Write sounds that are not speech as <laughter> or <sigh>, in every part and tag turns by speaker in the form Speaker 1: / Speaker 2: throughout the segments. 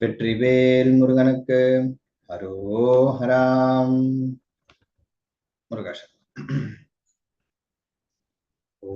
Speaker 1: வெற்றிவேல் முருகனுக்கு. ஹரோஹராம் முருகாஷ் <clears throat> ஓ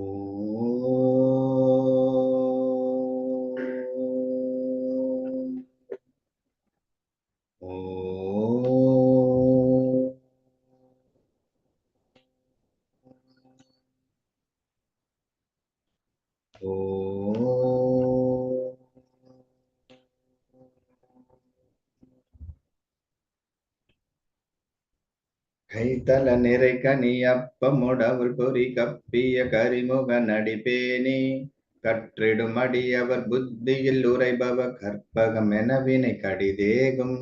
Speaker 1: கைத்தல நிறை கனியப்பமுடவுள் பொறி கப்பிய கரிமுக நடிப்பேனே. கற்றிடும் அடியவர் புத்தியில் உரைபவ கற்பகம் எனவினை கடிதேகும்.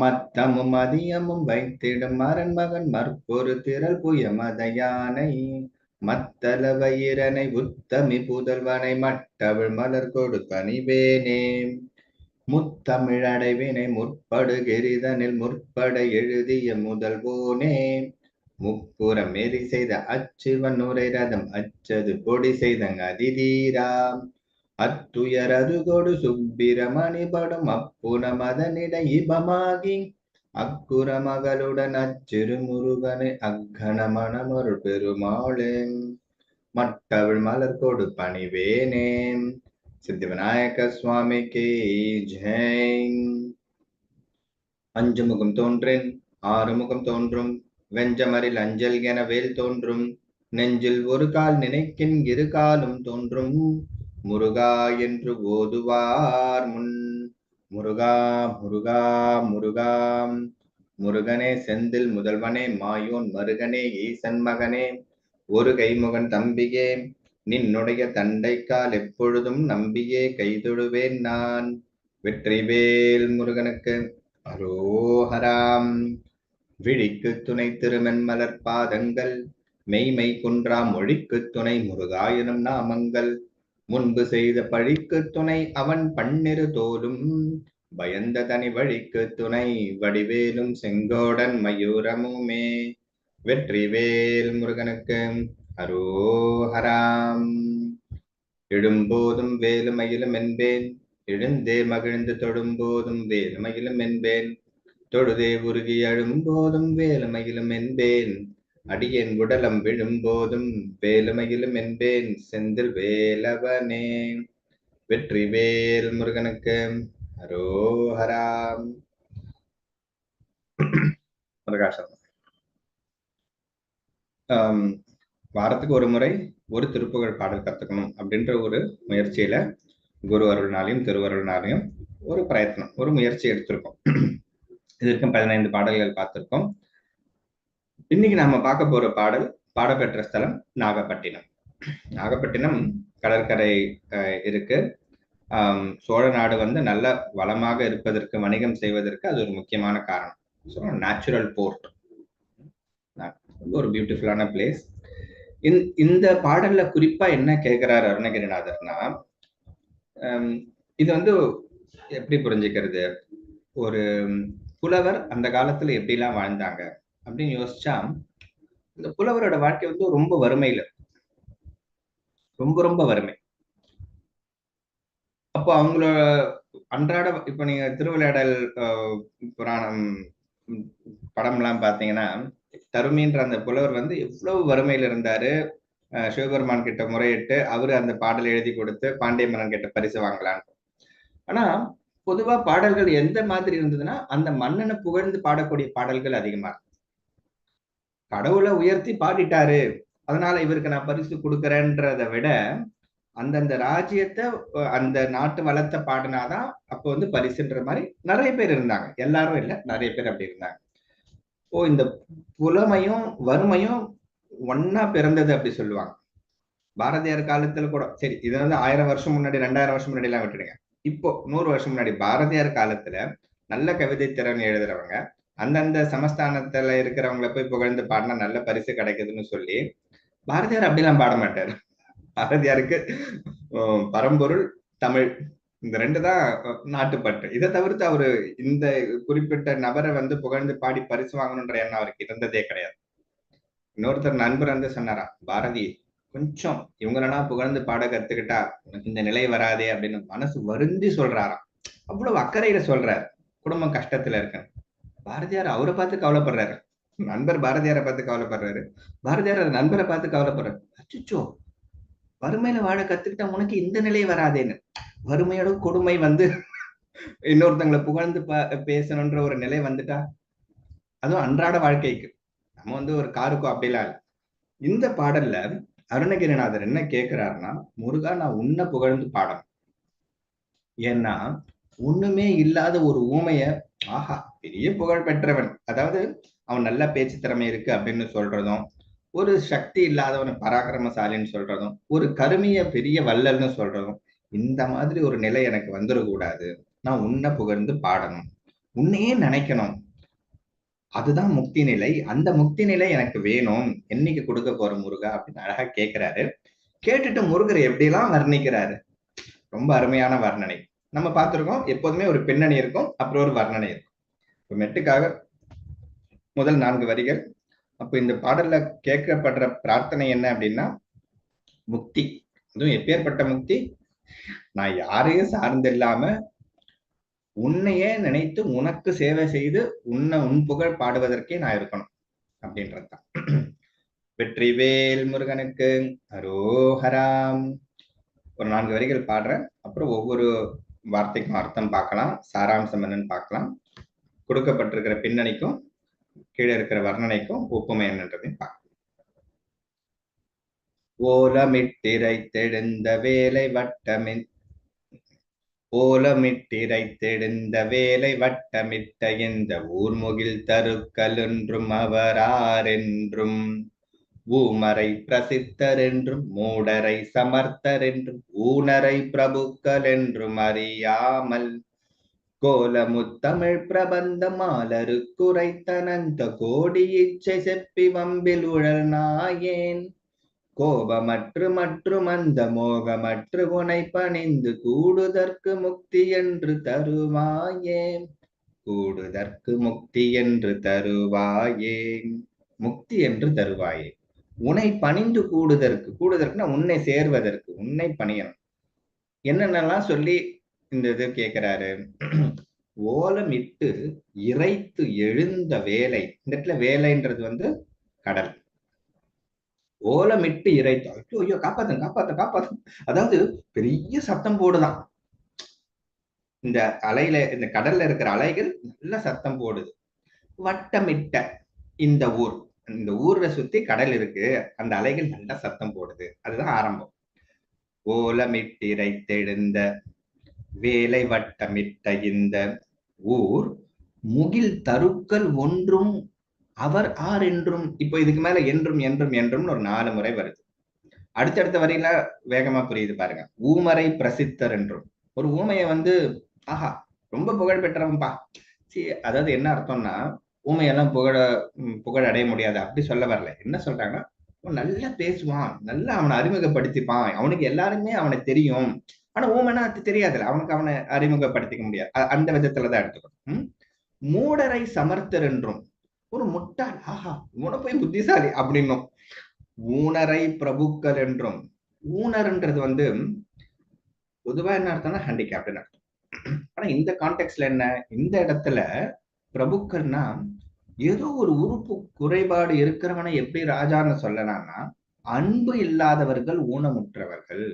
Speaker 1: மத்தமும் அதியமும் வைத்திடும் அரண்மகன் மற்பொரு திரள் புய மதையானை. மத்தள வயிரனை உத்தமி புதல்வனை மட்டவிழ் மலர் கொடு பணிவேனே. முத்தமிழடைவினை முற்படுகிரிதனில் முற்பட எழுதிய முதல்வோனே. முப்புறம் எரி செய்த அச்சிவன் உரை ரதம் அச்சது பொடி செய்தங் அதிதீராம் அத்துயரது கொடு சுப்பிரமணிபடும் படும் அப்புன இபமாகி. அக்குற மகளுடன் அச்சிறு முருகனை அக்கண மணமருள் பெருமாளே. மட்டவிழ் மலர் கொடு பணிவேனேன் சித்திவிநாயக சுவாமிக்கு ஜெய் அஞ்சு முகம் தோன்றேன் ஆறு முகம் தோன்றும் வெஞ்சமரில் அஞ்சல் என வேல் தோன்றும் நெஞ்சில் ஒரு கால் நினைக்கின் இரு காலும் தோன்றும். முருகா என்று ஓதுவார் முன் முருகா முருகா முருகா. முருகனே செந்தில் முதல்வனே மாயோன் மருகனே ஈசன் மகனே ஒரு கைமுகன் தம்பியே நின்னுடைய தண்டைக்கால் எப்பொழுதும் நம்பியே கைதொழுவேன் நான். வெற்றிவேல் முருகனுக்கு அரோஹராம். விழிக்கு துணை திருமென்மலர் பாதங்கள் மெய்மை குன்றா மொழிக்கு துணை முருகாயனும் நாமங்கள். முன்பு செய்த பழிக்கு துணை அவன் பன்னிரு தோலும் பயந்த தனி வழிக்கு துணை வடிவேலும் செங்கோடன் மயூரமுமே. வெற்றிவேல் முருகனுக்கு அரோஹராம். எழும்போதும் வேலுமயிலும் என்பேன். எழுந்தே மகிழ்ந்து தொடும்போதும் வேலுமயிலும் என்பேன். தொழுதே உருகி அழும்போதும் வேலுமயிலும் என்பேன். அடியேன் உடலம் விழும்போதும் வேலுமயிலும் என்பேன். செந்தில் வேலவனே. வெற்றி வேல் முருகனுக்கு. அரோஹராம். <clears throat> பிரகாஷம் ஆம், வாரத்துக்கு ஒரு முறை ஒரு திருப்புகழ் பாடல் கற்றுக்கணும் அப்படின்ற ஒரு முயற்சியில குரு அருள்னாலையும் திருவருள்னாலையும் ஒரு பிரயத்னம் ஒரு முயற்சி எடுத்திருக்கோம். இதற்கும் பதினைந்து பாடல்கள் பார்த்திருக்கோம். இன்னைக்கு நாம பார்க்க போற பாடல் பாடப்பெற்ற ஸ்தலம் நாகப்பட்டினம். நாகப்பட்டினம் கடற்கரை இருக்கு. சோழ நாடு வந்து நல்ல வளமாக இருப்பதற்கு வணிகம் செய்வதற்கு அது ஒரு முக்கியமான காரணம். ஸோ நேச்சுரல் போர்ட் ஒரு பியூட்டிஃபுல்லான பிளேஸ் இந்த பாடல்ல குறிப்பா என்ன கேட்கிறார் அருணகிரிநாதர்னா ஹம், இது வந்து எப்படி புரிஞ்சுக்கிறது? ஒரு புலவர் அந்த காலத்துல எப்படிலாம் வாழ்ந்தாங்க அப்படின்னு யோசிச்சா இந்த புலவரோட வாழ்க்கை வந்து ரொம்ப வறுமையில ரொம்ப ரொம்ப வறுமை. அப்போ அவங்களோட அன்றாட இப்ப நீங்க திருவிளையாடல் புராணம் படம்லாம் பாத்தீங்கன்னா தருமின்ற அந்த புலவர் வந்து எவ்வளவு வறுமையில இருந்தாரு அஹ், சிவபெருமான் கிட்ட முறையிட்டு அவரு அந்த பாடல் எழுதி கொடுத்து பாண்டிய மன்னன் கிட்ட பரிசு வாங்கலான்னு ஆனா பொதுவா பாடல்கள் எந்த மாதிரி இருந்ததுன்னா அந்த மன்னனை புகழ்ந்து பாடக்கூடிய பாடல்கள் அதிகமா இருக்கு. கடவுளை உயர்த்தி பாடிட்டாரு அதனால இவருக்கு நான் பரிசு கொடுக்குறேன்றதை விட அந்தந்த ராஜ்யத்தை அந்த நாட்டு வளத்தை பாடினாதான் அப்போ வந்து பரிசுன்ற மாதிரி நிறைய பேர் இருந்தாங்க. எல்லாரும் இல்ல நிறைய பேர் அப்படி இருந்தாங்க. ஓ இந்த புலமையும் வறுமையும் ஒன்னா பிறந்தது அப்படி சொல்லுவாங்க. பாரதியார் காலத்துல கூட சரி இது வந்து ஆயிரம் வருஷம் முன்னாடி ரெண்டாயிரம் வருஷம் முன்னாடி எல்லாம் விட்டுருங்க இப்போ நூறு வருஷம் முன்னாடி பாரதியார் காலத்துல நல்ல கவிதை திறன் எழுதுறவங்க அந்தந்த சமஸ்தானத்துல இருக்கிறவங்கள போய் புகழ்ந்து பாடினா நல்ல பரிசு கிடைக்குதுன்னு சொல்லி பாரதியார் அப்படிலாம் பாட மாட்டார். பாரதியாருக்கு பரம்பொருள் தமிழ். இந்த ரெண்டு தான் நாட்டுப்பட்டு இதை தவிர்த்து அவரு இந்த குறிப்பிட்ட நபரை வந்து புகழ்ந்து பாடி பரிசு வாங்கணுன்ற எண்ணம் அவருக்கு இருந்ததே கிடையாது. இன்னொருத்தர் நண்பர் வந்து சொன்னாரா பாரதி கொஞ்சம் இவங்களெல்லாம் புகழ்ந்து பாட கத்துக்கிட்டா உனக்கு இந்த நிலை வராதே அப்படின்னு மனசு வருந்தி சொல்றாராம். அவ்வளவு அக்கறையில சொல்றாரு. குடும்பம் கஷ்டத்துல இருக்கு பாரதியார் அவரை பார்த்து கவலைப்படுறாரு. நண்பர் பாரதியாரை பார்த்து கவலைப்படுறாரு. பாரதியார் நண்பரை பார்த்து கவலைப்படுறாரு. அச்சுச்சோ வறுமையில வாழ கத்துக்கிட்டா உனக்கு இந்த நிலை வராதேன்னு. வறுமையோட கொடுமை வந்து இன்னொருத்தங்களை புகழ்ந்து பேசணுன்ற ஒரு நிலை வந்துட்டா? அதுவும் அன்றாட வாழ்க்கைக்கு. நம்ம வந்து ஒரு காருக்கோ அப்படிலாம் இல்லை. இந்த பாடல்ல அருணகிரிநாதர் என்ன கேட்கிறாருன்னா முருகா நான் உன்னை புகழ்ந்து பாடணும். ஏன்னா ஒண்ணுமே இல்லாத ஒரு ஊமைய ஆஹா பெரிய புகழ் பெற்றவன். அதாவது அவன் நல்ல பேச்சு திறமை இருக்கு அப்படின்னு சொல்றதும் ஒரு சக்தி இல்லாதவன் பராக்கிரமசாலின்னு சொல்றதும் ஒரு கருமைய பெரிய வல்லல்னு சொல்றதும் இந்த மாதிரி ஒரு நிலை எனக்கு வந்துடக்கூடாது நான் உன்னை புகழ்ந்து பாடணும். உன்னையே நினைக்கணும். அதுதான் முக்தி நிலை. அந்த முக்தி நிலை எனக்கு வேணும். என்னைக்கு கொடுக்க போற முருகா? அப்படின்னு அழகா கேட்கிறாரு கேட்டுட்டு முருகர் எப்படிலாம் வர்ணிக்கிறாரு? ரொம்ப அருமையான வர்ணனை. நம்ம பார்த்திருக்கோம் எப்போதுமே ஒரு பின்னணி இருக்கும் அப்புறம் ஒரு வர்ணனை இருக்கும். இப்போ மெட்டுக்காக முதல் நான்கு வரிகள். அப்போ இந்த பாடல்ல கேட்கப்படுற பிரார்த்தனை என்ன அப்படின்னா முக்தி. அதுவும் எப்பேற்பட்ட முக்தி? நான் யாரையும் சார்ந்து இல்லாம உன்னையே நினைத்து உனக்கு சேவை செய்து உன்னை உன் புகழ் பாடுவதற்கே நான் இருக்கணும் அப்படின்றதுதான் வெற்றிவேல் முருகனுக்கு அரோஹராம். ஒரு நான்கு வரிகள் பாடுறேன். அப்புறம் ஒவ்வொரு வார்த்தைக்கும் அர்த்தம் பார்க்கலாம். சாராம்சம் என்னன்னு பார்க்கலாம். கொடுக்கப்பட்டிருக்கிற பின்னணிக்கும் கீழே இருக்கிற வர்ணனைக்கும் ஒப்புமை என்னன்றதையும் பார்க்கலாம். ஓலமிட்டிரைத்தெழுந்த வேலை வட்டமின் ஓலமிட்டிரைத்தெழுந்த வேலை வட்டமிட்ட இந்த ஊர்முகில் தருக்கல் என்றும் அவராரென்றும் ஊமரை பிரசித்தர் என்றும் மூடரை சமர்த்தர் என்றும் ஊனரை பிரபுக்கள் என்றும் அறியாமல் கோலமுத்தமிழ் பிரபந்த மாலரு குறைத்தனந்த கோடி இச்சை செப்பி வம்பில் உழல் நாயேன் கோபமற்று மற்றும் அந்த மோகமற்று உனை பணிந்து கூடுதற்கு முக்தி என்று தருவாயே. கூடுதற்கு முக்தி என்று தருவாயே. முக்தி என்று தருவாயே. உன்னை பணிந்து கூடுதற்கு கூடுதற்குனா உன்னை சேர்வதற்கு உன்னை பணியணும். என்னென்னலாம் சொல்லி இந்த இது கேட்கிறாரு ஓலமிட்டு இறைத்து எழுந்த வேலை. இந்த இடத்துல வேலைன்றது வந்து கடல். ஓலமிட்டு இறைத்து ஐயோ ஐயோ காப்பாத்து காப்பாத்து. காப்பாத்து அதாவது பெரிய சத்தம் போடுதான். இந்த அலையில இந்த கடல்ல இருக்கிற அலைகள் நல்ல சத்தம் போடுது. வட்டமிட்ட இந்த ஊர். இந்த ஊர்ல சுத்தி கடல் இருக்கு. அந்த அலைகள் நல்ல சத்தம் போடுது. அதுதான் ஆரம்பம். ஓலமிட்டிரைத்தெழுந்த வேலை வட்டமிட்ட இந்த ஊர் முகில் தருக்கள் ஒன்றும் அவர் ஆர் என்றும் இப்போ இதுக்கு மேல என்றும் என்றும் என்றும்னு ஒரு நாலு முறை வருது. அடுத்தடுத்த வரையில வேகமா புரியுது பாருங்க. ஊமரை பிரசித்தர் என்றும். ஒரு ஊமையை வந்து ஆஹா ரொம்ப புகழ் பெற்றவன்பா. சி அதாவது என்ன அர்த்தம்னா ஊமையெல்லாம் புகழ புகழ் அடைய முடியாது. அப்படி சொல்ல வரல. என்ன சொல்றாங்க நல்லா பேசுவான். நல்லா அவனை அறிமுகப்படுத்திப்பான். அவனுக்கு எல்லாருமே அவனை தெரியும். ஆனா ஊமைனா அது தெரியாதுல்ல. அவனுக்கு அவனை அறிமுகப்படுத்திக்க முடியாது. அந்த விதத்துலதான் எடுத்துக்கணும். மூடரை சமர்த்தர் என்றும். ஒரு முட்டாள் ஆஹா இவனை போய் புத்திசாலி அப்படின்னும். ஊனரை பிரபுக்கள் என்றும். ஊனர்ன்றது வந்து பொதுவா என்ன அர்த்தம்னா ஹேண்டிகேப்டுன்னு அர்த்தம். ஆனா இந்த கான்டெக்ட்ல என்ன? இந்த இடத்துல பிரபுக்கள்னா ஏதோ ஒரு உறுப்பு குறைபாடு இருக்கிறவனை எப்படி ராஜான்னு சொல்லலாம்னா அன்பு இல்லாதவர்கள் ஊனமுற்றவர்கள்.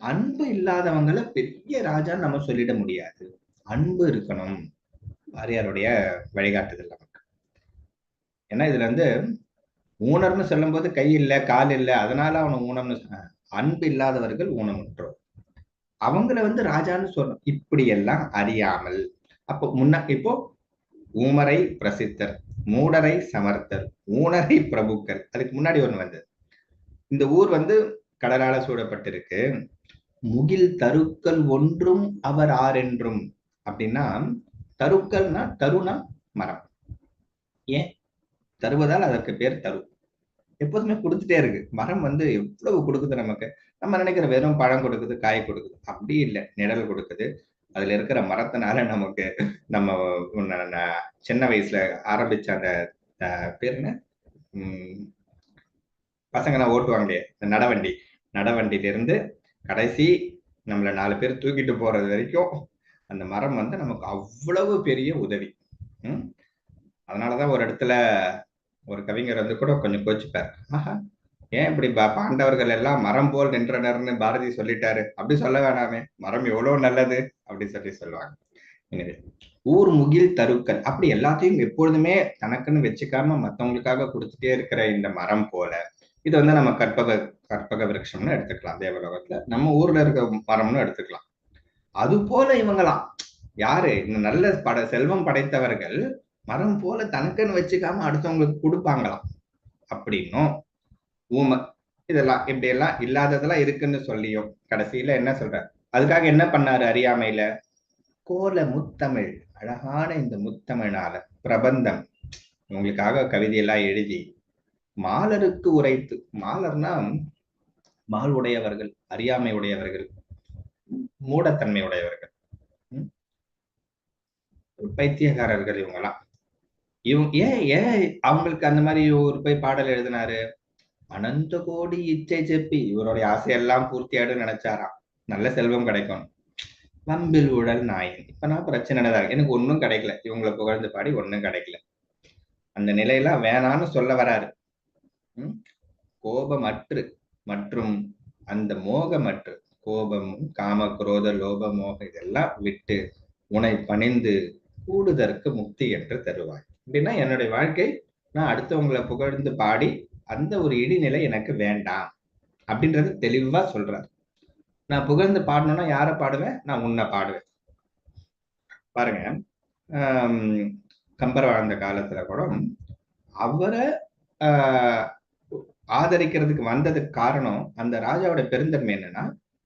Speaker 1: அன்பு இல்லாதவங்களை பெரிய ராஜான்னு நம்ம சொல்லிட முடியாது. அன்பு இருக்கணும். வாரியாருடைய வழிகாட்டுதல் ஏன்னா இதுல வந்து ஊனர்னு சொல்லும் போது கை இல்லை கால் இல்லை அதனால அவனை ஊனம்னு அன்பு இல்லாதவர்கள் ஊனமுற்றோர். அவங்கள வந்து ராஜான்னு சொல்லணும். இப்படி எல்லாம் அறியாமல். அப்போ முன்ன இப்போ ஊமரை பிரசித்தர் மூடரை சமர்த்தர் ஊனரை பிரபுக்கள். அதுக்கு முன்னாடி ஒண்ணு வந்தது. இந்த ஊர் வந்து கடலால சூடப்பட்டிருக்கு. முகில் தருக்கள் ஒன்றும் அவர் ஆரென்றும். அப்படின்னா தருக்கள்னா தருணா மரம். ஏன்? தருவதால் அதற்கு பேர் தரு. எப்போதுமே கொடுத்துட்டே இருக்கு. மரம் வந்து எவ்வளவு கொடுக்குது நமக்கு? நம்ம நினைக்கிற வெறும் பழம் கொடுக்குது காய் கொடுக்குது. அப்படி இல்லை. நிழல் கொடுக்குது. அதுல இருக்கிற மரத்தினால நமக்கு நம்ம சின்ன வயசுல ஆரம்பிச்ச அந்த பேர் என்ன? பசங்க பசங்கலாம் ஓட்டுவாங்களே இந்த நடவண்டி. நடவண்டியில இருந்து கடைசி நம்மள நாலு பேர் தூக்கிட்டு போறது வரைக்கும் அந்த மரம் வந்து நமக்கு அவ்வளவு பெரிய உதவி. உம் அதனாலதான் ஒரு இடத்துல ஒரு கவிஞர் வந்து கூட கொஞ்சம் கோச்சுப்பார். ஆஹா ஏன் இப்படி பாண்டவர்கள் எல்லாம் மரம் போல் நின்றனர்னு பாரதி சொல்லிட்டாரு. அப்படி சொல்ல வேணாமே மரம் எவ்வளவு நல்லது அப்படி சொல்லி சொல்லுவாங்க. ஊர் முகில் தருக்கள் அப்படி எல்லாத்தையும் எப்பொழுதுமே தனக்குன்னு வச்சுக்காம மத்தவங்களுக்காக கொடுத்துட்டே இருக்கிற இந்த மரம் போல இது வந்து நம்ம கற்பக கற்பக விருட்சம்னு எடுத்துக்கலாம். தேவலோகத்துல நம்ம ஊர்ல இருக்க மரம்னு எடுத்துக்கலாம். அது போல இவங்களாம். யாரு? இந்த நல்ல பட செல்வம் படைத்தவர்கள் மரம் போல தனக்குன்னு வச்சுக்காம அடுத்தவங்களுக்கு கொடுப்பாங்களாம். அப்படின்னும். ஊமை இதெல்லாம் இப்படி எல்லாம் இல்லாததெல்லாம் இருக்குன்னு சொல்லியும் கடைசியில என்ன சொல்றாரு அதுக்காக என்ன பண்ணாரு அறியாமையில? கோல முத்தமிழ் அழகான இந்த முத்தமிழால பிரபந்தம். உங்களுக்காக கவிதையெல்லாம் எழுதி மாலருக்கு உரைத்து மாலர்னா மால் உடையவர்கள் அறியாமை உடையவர்கள் மூடத்தன்மை உடையவர்கள். ம்? பைத்தியக்காரர்கள் இவங்கெல்லாம். இவங்க ஏன் ஏன் அவங்களுக்கு அந்த மாதிரி ஒரு போய் பாடல் எழுதினாரு? அனந்த கோடி இச்சை செப்பி. இவருடைய ஆசையெல்லாம் பூர்த்தியாடு நினைச்சாராம். நல்ல செல்வம் கிடைக்கும். வம்பில் உடல் நாயன். இப்ப நான் பிரச்சனை தான் இருக்கு. எனக்கு ஒன்றும் கிடைக்கல. இவங்களை புகழ்ந்து பாடி ஒண்ணும் கிடைக்கல. அந்த நிலையெல்லாம் வேணான்னு சொல்ல வராரு. கோபமற்று மற்றும் அந்த மோகமற்று கோபம் காம குரோத லோப மோக இதெல்லாம் விட்டு உனை பணிந்து கூடுதற்கு முக்தி என்று தருவாய். அப்படின்னா என்னுடைய வாழ்க்கை நான் அடுத்தவங்களை புகழ்ந்து பாடி அந்த ஒரு இடிநிலை எனக்கு வேண்டாம் அப்படின்றது தெளிவா சொல்றாரு. நான் புகழ்ந்து பாடணும்னா யாரை பாடுவேன்? நான் உன்னை பாடுவேன். பாருங்க கம்பர் வாழ்ந்த காலத்துல கூட அவரை ஆஹ், ஆதரிக்கிறதுக்கு வந்ததுக்கு காரணம் அந்த ராஜாவோட பெருந்தன்மை என்னன்னா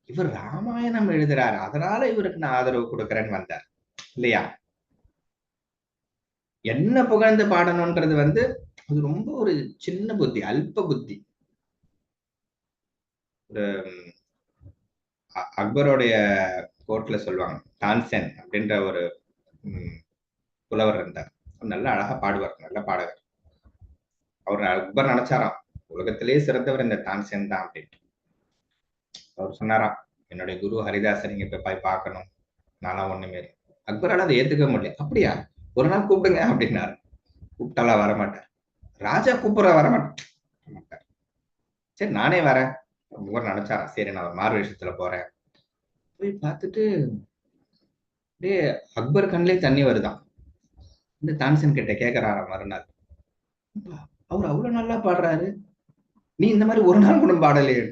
Speaker 1: இவர் ராமாயணம் எழுதுறாரு. அதனால இவருக்கு நான் ஆதரவு கொடுக்கறேன்னு வந்தார். இல்லையா? என்ன புகழ்ந்து பாடணும்ன்றது வந்து அது ரொம்ப ஒரு சின்ன புத்தி அல்ப புத்தி. ஒரு அக்பருடைய கோர்ட்ல சொல்லுவாங்க டான்சென் அப்படின்ற ஒரு புலவர் இருந்தார். நல்ல நல்லா அழகா பாடுவார் நல்ல பாடகர். அவர் அக்பர் நினைச்சாராம் உலகத்திலேயே சிறந்தவர் இந்த டான்சென் தான் அப்படின்ட்டு. அவர் சொன்னாராம் என்னுடைய குரு ஹரிதாசன் நீங்க போய் போய் பார்க்கணும். நானும் ஒண்ணுமே அக்பரால் அக்பரால அதை ஏத்துக்க முடியல. அப்படியா? ஒரு நாள் கூப்பிடுங்க அப்படின்னாரு. கூப்பிட்டாலாம் வரமாட்டார். ராஜா கூப்பிடுற வரமாட்டார். சரி நானே வரேன். ரொம்ப நினைச்சா சரி நான் ஒரு மாறு விஷயத்துல போறேன். போய் பார்த்துட்டு அப்படியே அக்பர் கண்ணிலே தண்ணி வருதான். இந்த தான்சன் கிட்ட கேக்குறாராம் மறுநாள். அவர் அவ்வளவு நல்லா பாடுறாரு. நீ இந்த மாதிரி ஒரு நாள் கூட பாடலையே.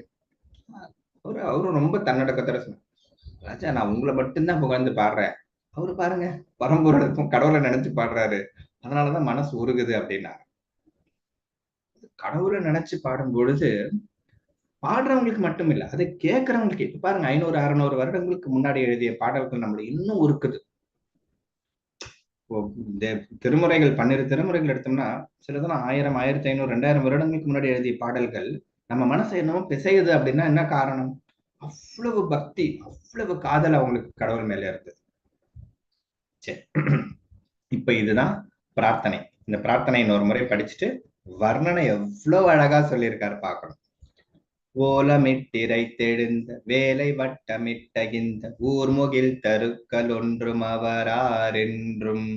Speaker 1: அவரு அவரும் ரொம்ப தன்னடக்கத்தோட சொன்னார். ராஜா நான் உங்களை மட்டும்தான் புகழ்ந்து பாடுறேன். அவரு பாருங்க பரம்பொருளுக்கும் கடவுளை நினைச்சு பாடுறாரு. அதனாலதான் மனசு உருகுது அப்படின்னா கடவுளை நினைச்சு பாடும் பொழுது பாடுறவங்களுக்கு மட்டும் இல்லை அதை கேட்கறவங்களுக்கு இப்ப பாருங்க ஐநூறு அறுநூறு வருடங்களுக்கு முன்னாடி எழுதிய பாடல்கள் நம்மள இன்னும் உருக்குது. இந்த திருமுறைகள் பன்னிரு திருமுறைகள் எடுத்தோம்னா சிலதெல்லாம் ஆயிரம் ஆயிரத்தி ஐநூறு ரெண்டாயிரம் வருடங்களுக்கு முன்னாடி எழுதிய பாடல்கள் நம்ம மனசை என்னமோ பிசையுது அப்படின்னா என்ன காரணம்? அவ்வளவு பக்தி அவ்வளவு காதல் அவங்களுக்கு கடவுள் மேல இருந்தது சரி இப்ப இதுதான் பிரார்த்தனை. இந்த பிரார்த்தனை இன்னொரு முறை படிச்சுட்டு வர்ணனை எவ்வளவு அழகா சொல்லியிருக்காரு பார்க்கணும். ஓலமிட்டிரைத்தெழுந்த வேலை வட்டமிட்டகிந்த ஊர்முகில் தருக்கள் ஒன்றும் அவராரென்றும்.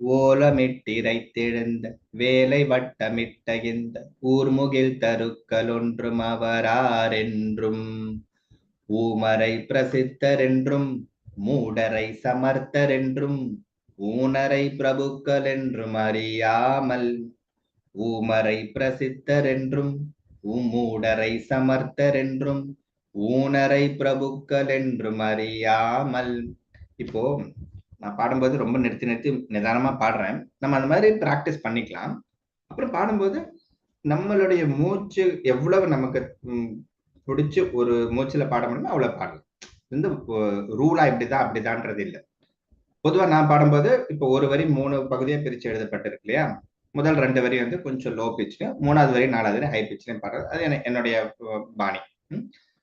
Speaker 1: ஓலமிட்டிரைத்தெழுந்த வேலை வட்டமிட்டகிந்த ஊர்முகில் தருக்கள் ஒன்றும் அவராரென்றும். ஊமரை பிரசித்தரென்றும் மூடரை சமர்த்தரென்றும் ஊனரை பிரபுக்கள் என்றும் அறியாமல் ஊமரை பிரசித்தரென்றும் உம்மூடரை சமர்த்தரென்றும் ஊனரை பிரபுக்கள் என்றும் அறியாமல். இப்போ நான் பாடும்போது ரொம்ப நிறுத்தி நிறுத்தி நிதானமா பாடுறேன். நம்ம அந்த மாதிரி பிராக்டிஸ் பண்ணிக்கலாம். அப்புறம் பாடும்போது நம்மளுடைய மூச்சு எவ்வளவு நமக்கு ம், பிடிச்சு ஒரு மூச்சுல பாட முடியுமோ அவ்வளவு பாடலாம். வந்து ரூலா இப்படிதான் அப்படிதான்றது இல்லை. பொதுவா நான் பாடும்போது இப்போ ஒரு வரி மூணு பகுதியா பிரிச்சு எழுதப்பட்டிருக்கு இல்லையா? முதல் ரெண்டு வரி வந்து கொஞ்சம் லோ பிச்சுல மூணாவது வரி நாலாவது வரி ஹை பிச்சுலையும் பாடுறது. அது என்னுடைய பாணி.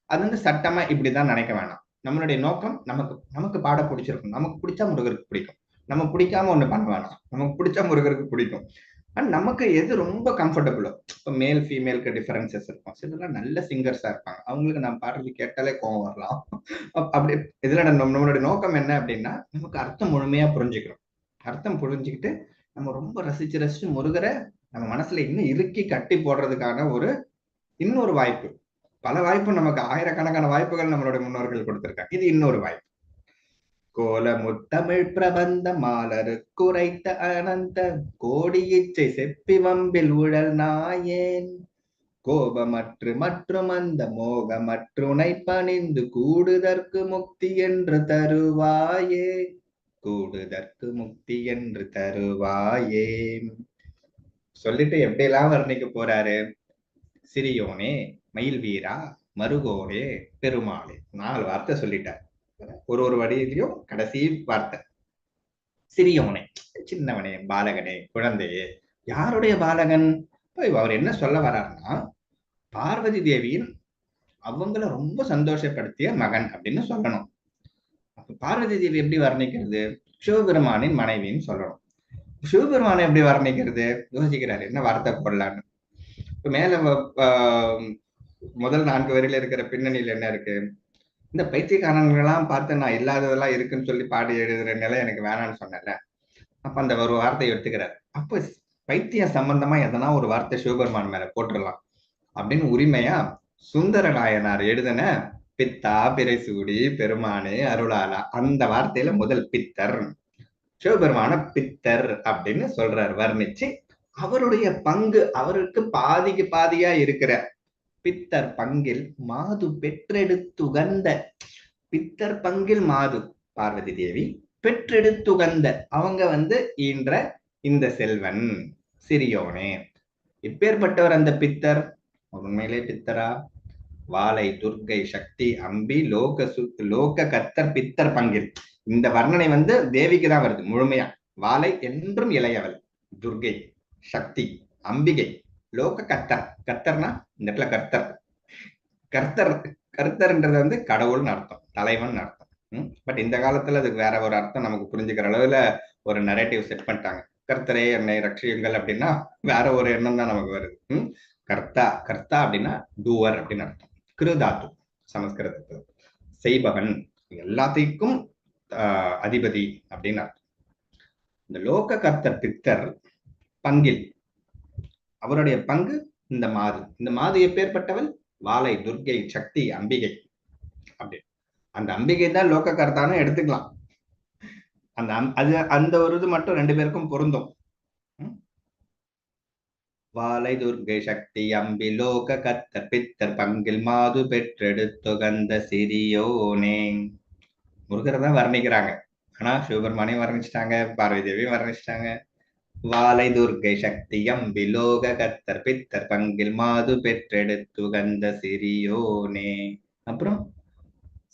Speaker 1: அது வந்து சட்டமா இப்படிதான் நினைக்க வேணாம். நம்மளுடைய நோக்கம் நமக்கு நமக்கு பாட பிடிச்சிருக்கும். நமக்கு பிடிச்சா முருகருக்கு பிடிக்கும். நம்ம பிடிக்காம ஒண்ணு பண்ண வேணாம். நமக்கு பிடிச்சா முருகருக்கு பிடிக்கும். அண்ட் நமக்கு எது ரொம்ப கம்ஃபர்டபுளோ இப்போ மேல் ஃபீமேலுக்கு டிஃபரன்சஸ் இருக்கும். சிலர்லாம் நல்ல சிங்கர்ஸாக இருப்பாங்க. அவங்களுக்கு நம்ம பாடுறது கேட்டாலே கோவம் வரலாம். அப்~ அப்படி இதில் நம்ம நம்மளுடைய நோக்கம் என்ன அப்படின்னா நமக்கு அர்த்தம் முழுமையாக புரிஞ்சுக்கிறோம் அர்த்தம் புரிஞ்சுக்கிட்டு நம்ம ரொம்ப ரசிச்சு ரசிச்சு முருகரை நம்ம மனசுல இன்னும் இறுக்கி கட்டி போடுறதுக்கான ஒரு இன்னொரு வாய்ப்பு. பல வாய்ப்பு நமக்கு ஆயிரக்கணக்கான வாய்ப்புகள் நம்மளுடைய முன்னோர்கள் கொடுத்துருக்காங்க. இது இன்னொரு வாய்ப்பு. கோலமுத்தமிழ் பிரபந்த மாலரு குறைத்த அனந்த கோடியிச்சை செப்பி வம்பில் உழல் நாயேன். கோபமற்று மற்றும் அந்த மோகமற்றுனை பணிந்து கூடுதற்கு முக்தி என்று தருவாயே. கூடுதற்கு முக்தி என்று தருவாயே. சொல்லிட்டு எப்படியெல்லாம் வர்ணிக்க போறாரு? சிறியோனே மயில் வீரா மருகோனே பெருமாளே நாலு வார்த்தை சொல்லிட்டார். ஒரு ஒரு வடியிலையும் கடைசி வார்த்தை. சிறியோனே சின்னவனே பாலகனே குழந்தையே யாருடைய பாலகன்? அவர் என்ன சொல்ல வர்றாருன்னா பார்வதி தேவியின் அவங்கள ரொம்ப சந்தோஷப்படுத்திய மகன் அப்படின்னு சொல்லணும். அப்ப பார்வதி தேவி எப்படி வர்ணிக்கிறது? சிவபெருமானின் மனைவின்னு சொல்லணும். சிவபெருமானை எப்படி வர்ணிக்கிறது? யோசிக்கிறாரு என்ன வார்த்தை போடலான்னு. இப்ப மேல ஆஹ் முதல் நான்கு வரையில இருக்கிற பின்னணியில என்ன இருக்கு? இந்த பைத்தியக்காரங்களெல்லாம் பார்த்து நான் இல்லாததெல்லாம் இருக்குன்னு சொல்லி பாடி எழுதுற நிலை எனக்கு வேணாம்னு சொன்னேன்ல. அப்ப அந்த ஒரு வார்த்தையை எடுத்துக்கிறார். அப்ப பைத்தியம் சம்பந்தமா எதனா ஒரு வார்த்தை சிவபெருமான் மேல போட்டுடலாம். அப்படின்னு உரிமையா சுந்தர நாயனார் எழுதின பித்தா பிரைசூடி பெருமானே அருளாலா அந்த வார்த்தையில முதல் பித்தர். சிவபெருமான பித்தர் அப்படின்னு சொல்றார் வர்ணிச்சு. அவருடைய பங்கு அவருக்கு பாதிக்கு பாதியா இருக்கிற பித்தர் பங்கில் மாது பெற்றெடுத்துகந்த பித்தர் பங்கில் மாது பார்வதி தேவி பெற்றெடுத்துகந்த அவங்க வந்து ஈன்ற இந்த செல்வன் சிறியோனே. இப்பேற்பட்டவர் அந்த பித்தர்? உண்மையிலே பித்தரா? வாளை துர்க்கை சக்தி அம்பி லோக சு லோக கத்தர் பித்தர் பங்கில். இந்த வர்ணனை வந்து தேவிக்கு தான் வருது முழுமையா. வாளை என்றும் இளையவள். துர்கை சக்தி அம்பிகை. லோக கர்த்தர். கர்த்தர்னா இந்த இடத்துல கர்த்தர். கர்த்தர் கர்த்தர்ன்றது வந்து கடவுள்னு அர்த்தம் தலைவன் அர்த்தம். பட் இந்த காலத்துல அதுக்கு வேற ஒரு அர்த்தம் நமக்கு புரிஞ்சுக்கிற அளவுல ஒரு நரேட்டிவ் செட் பண்ணிட்டாங்க. கர்த்தரே என்னை ரட்சியுங்கள் அப்படின்னா வேற ஒரு எண்ணம் தான் நமக்கு வருது. கர்த்தா கர்த்தா அப்படின்னா டூவர் அப்படின்னு அர்த்தம். கிருதாத்து சமஸ்கிருதத்து. செய்பவன் எல்லாத்தையும் அதிபதி அப்படின்னு அர்த்தம். இந்த லோக கர்த்தர் பித்தர் பங்கில் அவருடைய பங்கு இந்த மாது. இந்த மாது எப்பேற்பட்டவள்? வாழை துர்க்கை சக்தி அம்பிகை. அப்படி. அந்த அம்பிகை தான் லோக கர்த்தான்னு எடுத்துக்கலாம். அந்த அம்- அது அந்த ஒரு இது மட்டும் ரெண்டு பேருக்கும் பொருந்தும். வாலை துர்கை துர்க்கை சக்தி அம்பி லோக கத்த பித்தர் பங்கில் மாது பெற்றெடுத்துகந்த சிறியோனே. முருகர் தான் வர்ணிக்கிறாங்க. ஆனா சிவபெருமானையும் வர்ணிச்சிட்டாங்க பார்வதி தேவியும் வர்ணிச்சிட்டாங்க. வாளை துர்க்கை சக்தியம் விலோக கத்தர் பித்தர் பங்கில் மாது பெற்றெடுத்து பெற்றெடுத்துகந்த சிறியோனே. அப்புறம்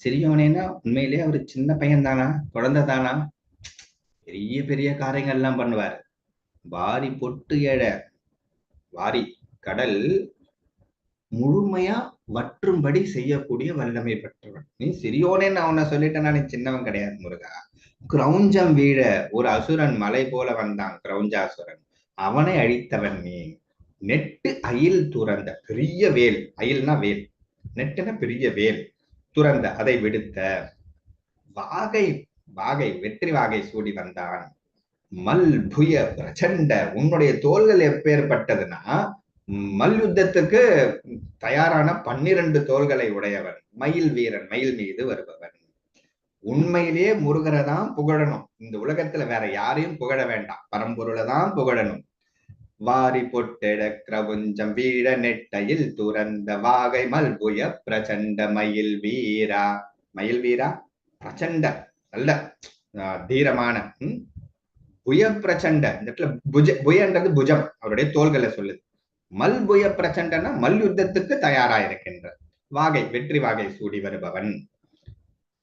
Speaker 1: சிறியோனேன்னா உண்மையிலேயே அவர் சின்ன பையன் தானா குழந்தை தானா பெரிய பெரிய காரியங்கள் எல்லாம் பண்ணுவார். வாரி பொட்டு ஏழ வாரி கடல் முழுமையா வற்றும்படி செய்யக்கூடிய வல்லமை பெற்றவன். நீ சிறியோனேன்னு அவனை சொல்லிட்டேன் சொல்லிட்டேன்னா நீ சின்னவன் கிடையாது முருகா. கிரௌஞ்சம் வீழ ஒரு அசுரன் மலை போல வந்தான் கிரௌஞ்சாசுரன் அவனை அழித்தவன் நீ. நெட்டு அயில் துறந்த பெரிய வேல். அயில்னா வேல். நெட்டுன பெரிய வேல். துறந்த அதை விடுத்த. வாகை வாகை வெற்றி வாகை சூடி வந்தான். மல் புய பிரச்சண்ட உன்னுடைய தோள்கள் எப்பேற்பட்டதுன்னா மல்யுத்தத்துக்கு தயாரான பன்னிரண்டு தோள்களை உடையவன். மயில் வீரன் மயில் மீது வருபவன். உண்மையிலேயே முருகரை தான் புகழணும். இந்த உலகத்துல வேற யாரையும் புகழ வேண்டாம். பரம்பொருளை தான் புகழணும். வாரி பொட்டெட கிரபுஞ்சம் வீழ நெட்டையில் துறந்த வாகை மல்புய பிரச்சண்ட மயில் வீரா. மயில் வீரா? பிரச்சண்ட நல்ல ஆஹ், தீரமான புய பிரச்சண்ட இந்த இடத்துல புஜ புயன்றது புஜம். அவருடைய தோள்களை சொல்லுது. மல் புய பிரச்சண்டனா மல்யுத்தத்துக்கு தயாரா இருக்கின்ற வாகை வெற்றி வாகை சூடி வருபவன்.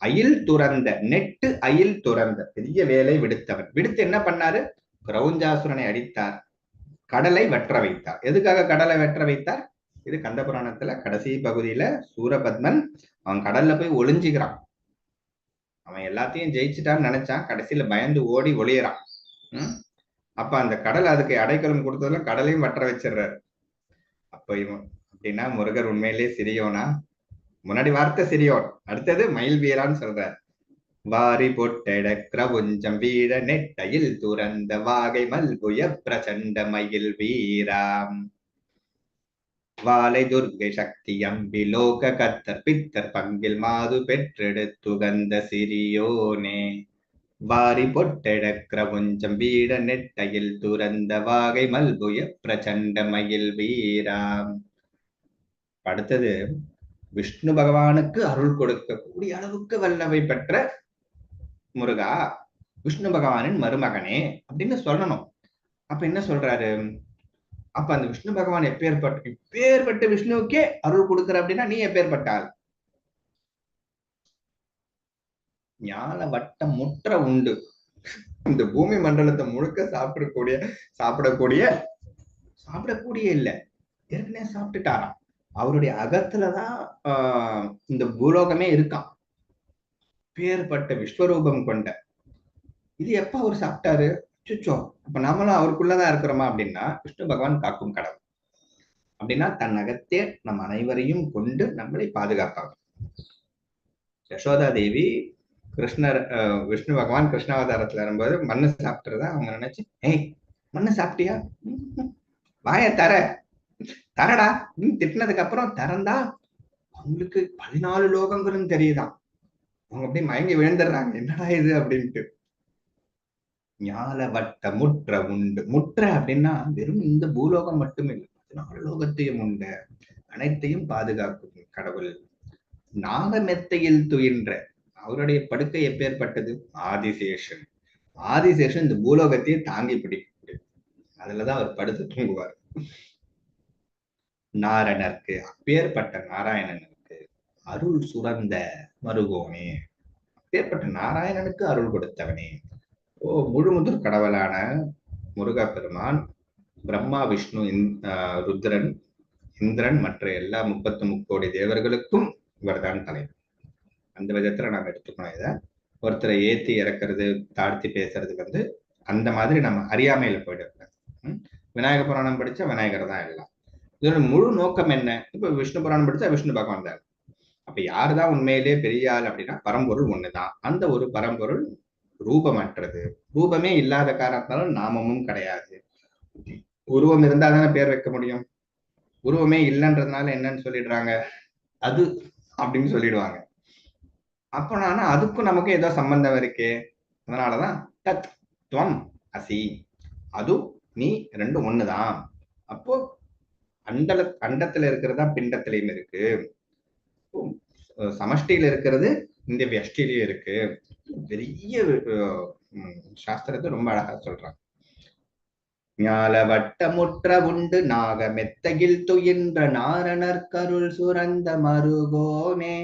Speaker 1: அயில் துறந்த நெட்டு அயில் துறந்த பெரிய வேலை விடுத்தவர் விடுத்து என்ன பண்ணாரு? கிரௌஞ்சாசுரனை அடித்தார். கடலை வெற்ற வைத்தார். எதுக்காக கடலை வெற்ற வைத்தார்? இது கந்த புராணத்துல கடைசி பகுதியில சூரபத்மன் அவன் கடல்ல போய் ஒளிஞ்சுக்கிறான் அவன் எல்லாத்தையும் ஜெயிச்சுட்டான்னு நினைச்சான். கடைசியில பயந்து ஓடி ஒளியறான். உம் அப்ப அந்த கடல் அதுக்கு அடைக்கலம் கொடுத்ததுல கடலையும் வற்ற வச்சிடுறாரு. அப்ப இவன் அப்படின்னா முருகர் உண்மையிலேயே சிறியோனா முன்னாடி வார்த்தை சிறியோன். அடுத்தது மயில் வீரான்னு சொல்றார் வாரி பொட்டெட கிரவுஞ்சம் வீழ நெட்டையில் துறந்த வாகை மல்குய பிரச்சண்ட மயில் வீராம். வாலை துர்கை சக்தி அம்பி லோக கத்தர் பித்தர் பங்கில் மாது பெற்றெடுத்துகந்த சிறியோனே. வாரி பொட்டெட கிரவுஞ்சம் வீட நெட்டையில் துறந்த வாகை மல்புய பிரச்சண்ட மயில் வீராம். அடுத்தது விஷ்ணு பகவானுக்கு அருள் கொடுக்கக்கூடிய அளவுக்கு வல்லவை பெற்ற முருகா விஷ்ணு பகவானின் மருமகனே அப்படின்னு சொல்லணும். அப்ப என்ன சொல்றாரு? அப்ப அந்த விஷ்ணு பகவான் எப்பேற்பட்ட இப்பேற்பட்ட விஷ்ணுவுக்கே அருள் கொடுக்குற அப்படின்னா நீ எப்பேற்பட்டால் ஞான வட்டம் முற்ற உண்டு. இந்த பூமி மண்டலத்தை முழுக்க சாப்பிடக்கூடிய சாப்பிடக்கூடிய சாப்பிடக்கூடிய இல்ல. ஏற்கனவே சாப்பிட்டுட்டாராம். அவருடைய அகத்துலதான் ஆஹ் இந்த பூலோகமே இருக்கான் பேர்பட்ட விஸ்வரூபம் கொண்ட. இது எப்ப அவர் சாப்பிட்டாரு? சுச்சோ அப்ப நாமளும் அவருக்குள்ளதான் இருக்கிறோமா அப்படின்னா விஷ்ணு பகவான் காக்கும் கடவுள். அப்படின்னா தன் அகத்தே நம் அனைவரையும் கொண்டு நம்மளை பாதுகாப்பாங்க. யசோதா தேவி கிருஷ்ணர் விஷ்ணு பகவான் கிருஷ்ணாவதாரத்துல வரும்போது மண்ணு சாப்பிட்டுறதா அவங்க நினைச்சு ஏய் மண்ணு சாப்பிட்டியா? வாய தர. தரடா திட்டினதுக்கு அப்புறம் திறந்தா அவங்களுக்கு பதினாலு லோகங்களும் தெரியுதான் அவங்க அப்படியே மயங்கி விழுந்துடுறாங்க. என்னடா இது அப்படின்ட்டு. ஞால வட்ட முற்ற உண்டு. முற்ற அப்படின்னா வெறும் இந்த பூலோகம் மட்டும் இல்லை பதினாலு லோகத்தையும் உண்டு. அனைத்தையும் பாதுகாக்கும் கடவுள். நாகமெத்தையில் துயின்ற. அவருடைய படுக்கை எப்பேற்பட்டது? ஆதிசேஷன். ஆதிசேஷன் இந்த பூலோகத்தையே தாங்கி பிடிக்கக்கூடிய அதுலதான் அவர் படுத்து தூங்குவார். நாரணர்க்கு அப்பேற்பட்ட நாராயணனுக்கு அருள் சுரந்த மருகோனே. அப்பேற்பட்ட நாராயணனுக்கு அருள் கொடுத்தவனே. ஓ முழுமுதல் கடவுளான முருகப்பெருமான் பிரம்மா விஷ்ணு ருத்ரன் இந்திரன் மற்ற எல்லா முப்பத்து முக்கோடி தேவர்களுக்கும் இவர்தான் தலைவர். அந்த விதத்துல நாம எடுத்துக்கணும் இதை. ஒருத்தரை ஏத்தி இறக்குறது தாழ்த்தி பேசுறது வந்து அந்த மாதிரி நம்ம அறியாமையில போயிட்டு விநாயக புராணம் படிச்சா விநாயகர் தான் எல்லாம். இதோட முழு நோக்கம் என்ன? இப்ப விஷ்ணு புராணம் படிச்சா விஷ்ணு பகவான் தான். அப்ப யாருதான் உண்மையிலே பெரிய ஆள் அப்படின்னா பரம்பொருள் ஒண்ணுதான். அந்த ஒரு பரம்பொருள் ரூபமற்றது. ரூபமே இல்லாத காரணத்தாலும் நாமமும் கிடையாது. உருவம் இருந்தா தானே பேர் வைக்க முடியும். உருவமே இல்லைன்றதுனால என்னன்னு சொல்லிடுறாங்க. அது அப்படின்னு சொல்லிடுவாங்க. அப்ப நான் அதுக்கும் நமக்கு ஏதோ சம்பந்தம் இருக்கே. அதனாலதான் தத் துவம் அசி. அது நீ ரெண்டும் ஒண்ணுதான். அப்போ அண்டல அண்டத்துல இருக்கிறதா பிண்டத்திலையும் இருக்கு. சமஷ்டியில இருக்கிறது இந்த வெஷ்டிலையும் இருக்கு. பெரிய சாஸ்திரத்தை ரொம்ப அழகா சொல்றாங்க. ஞால வட்டமுற்ற உண்டு நாக மெத்தகில் துயின்ற நாரணர் கருள் சுரந்த மருகோனே.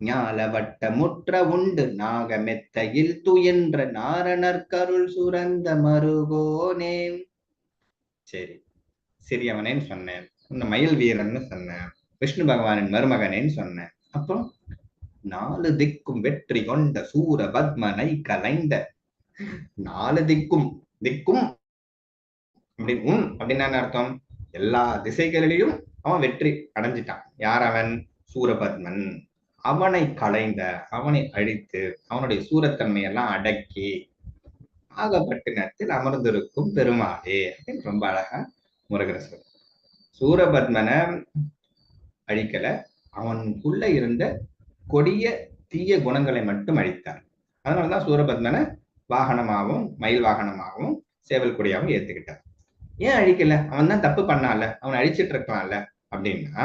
Speaker 1: ஞால வட்டமுற்ற உண்டு நாக மெத்தகில் துயின்ற நாரணர் கருள் சுரந்த மருகோனே. சரி. சிறியவனேன்னு சொன்னேன். இந்த மயில் வீரன்னு சொன்னேன். விஷ்ணு பகவானின் மருமகனேன்னு சொன்னேன். அப்புறம் நாலு திக்கும் வெற்றி கொண்ட சூர பத்மனை கலைந்த நாலு திக்கும் திக்கும் அப்படி உன் அப்படின்னு என்ன அர்த்தம்? எல்லா திசைகளிலையும் அவன் வெற்றி அடைஞ்சிட்டான். யார் அவன் சூரபத்மன். அவனை களைந்த அவனை அழித்து அவனுடைய சூரத்தன்மையெல்லாம் அடக்கி ஆகப்பட்டினத்தில் அமர்ந்திருக்கும் பெருமாளே அப்படின்னு ரொம்ப அழகா முருகரசர். சூரபத்மனை அழிக்கல அவனுக்குள்ள இருந்த கொடிய தீய குணங்களை மட்டும் அழித்தார் அதனாலதான் சூரபத்மனை வாகனமாகவும் மயில் வாகனமாகவும் சேவல் கொடியாகவும் ஏத்துக்கிட்டார் ஏன் அழிக்கல? அவன் தான் தப்பு பண்ணால அவன் அழிச்சிட்டு இருக்கலாம்ல அப்படின்னா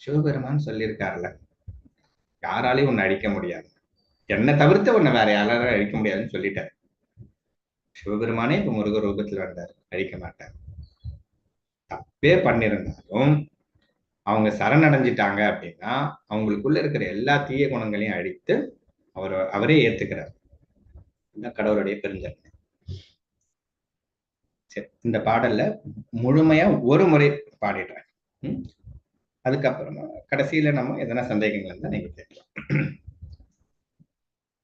Speaker 1: சிவபெருமான் சொல்லியிருக்காருல யாராலையும் உன்னை அழிக்க முடியாது. என்னை தவிர்த்து உன்னை வேற யாராலும் அழிக்க முடியாதுன்னு சொல்லிட்டார். சிவபெருமானே இப்ப முருக ரூபத்தில் வந்தார் அழிக்க மாட்டார். தப்பே பண்ணிருந்தாலும் அவங்க சரணடைஞ்சிட்டாங்க அப்படின்னா அவங்களுக்குள்ள இருக்கிற எல்லா தீய குணங்களையும் அழித்து அவர் அவரே ஏத்துக்கிறார். கடவுளுடைய பெருந்தன்மை. சரி இந்த பாடல்ல முழுமையா ஒரு முறை பாடிடுறேன். அதுக்கப்புறமா கடைசியில நம்ம எதனா சந்தேகங்கள் இருந்தா நீங்க கேட்கலாம்.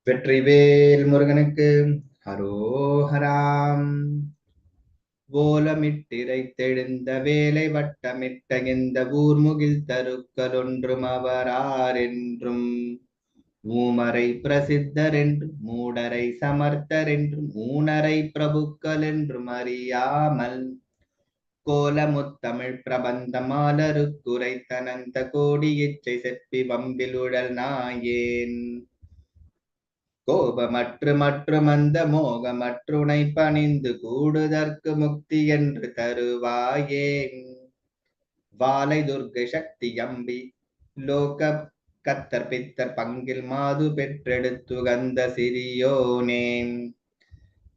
Speaker 1: வெற்றிவேல் முருகனுக்கு ஹரோஹராம் ஓலமிட்டிரைத்தெழுந்த வேலை வட்டமிட்ட இந்த ஊர்முகில் தருக்களொன்றும் அவராரென்றும். ஊமரை பிரசித்தர் என்றும் மூடரை சமர்த்தர் என்றும் ஊனரை பிரபுக்கள் என்றும் அறியாமல். கோலமுத்தமிழ் பிரபந்த மாலருக்குரை தனந்த கோடி இச்சை செப்பி வம்பிலுழல் நாயேன். கோபமற்று மற்றும் அந்த மோகமற்றுனை பணிந்து கூடுதற்கு முக்தி என்று தருவாயே வாலை துர்க சக்தி அம்பி லோக கத்தர் பித்தர் பங்கில் மாது பெற்றெடுத்து கந்த சிறியோனே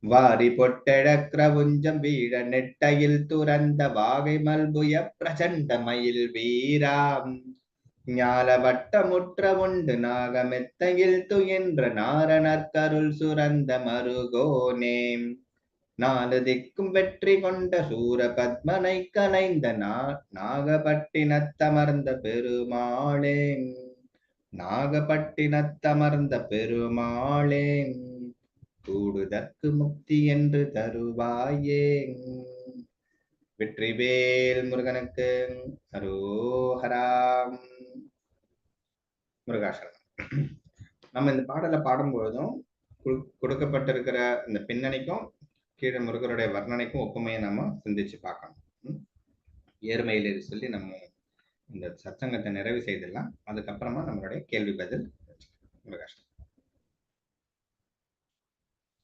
Speaker 1: வாரி பொட்டெழ கிரவுஞ்சம் வீழ நெட்டையில் துறந்த வாகை மல்புய பிரச்சண்ட மயில் வீராம். ஞாலவட்டமுற்ற உண்டு நாகமெத்தையில் துயின்ற நாரணர்கருள் சுரந்த மருகோனே. நாலு திக்கும் வெற்றி கொண்ட சூர பத்மனை கலைந்த நா நாகப்பட்டினத்தமர்ந்த பெருமாளே நாகப்பட்டினத்தமர்ந்த பெருமாளே கூடுதற்கு முக்தி என்று தருவாயே வெற்றிவேல் முருகனுக்கு அரோஹராம் முருகாசனம் நம்ம இந்த பாடலை பாடும்பொழுதும் கொடுக்கப்பட்டிருக்கிற இந்த பின்னணிக்கும் கீழே முருகருடைய வர்ணனைக்கும் ஒப்புமையை நம்ம சிந்திச்சு பார்க்கணும். ம்? ஏறுமையில் சொல்லி நம்ம இந்த சச்சங்கத்தை நிறைவு செய்திடலாம். அதுக்கப்புறமா நம்மளுடைய கேள்வி பதில் முருகாசனம்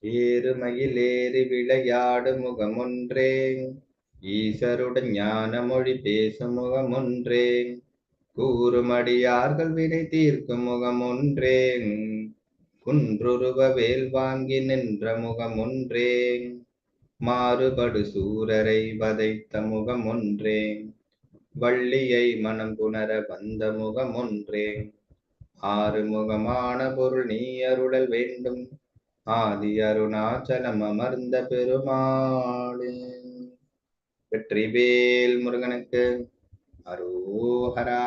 Speaker 1: ஏறுமையில் ஏறி விளையாடு முகமொன்றே ஈஸ்வருடன் ஞான மொழி பேசும் முகமொன்றே கூறுமடியார்கள் வினை தீர்க்கும் முகமொன்றே குன்றுருவ வேல் வாங்கி நின்ற முகமொன்றே மாறுபடு சூரரை வதைத்த முகமொன்றே வள்ளியை மனம் புணர வந்த முகமொன்றே ஆறு முகமான பொருள் நீ அருளல் வேண்டும். ஆதி அருணாச்சலம் அமர்ந்த பெருமாளே. வெற்றிவேல் முருகனுக்கு. हरोहरा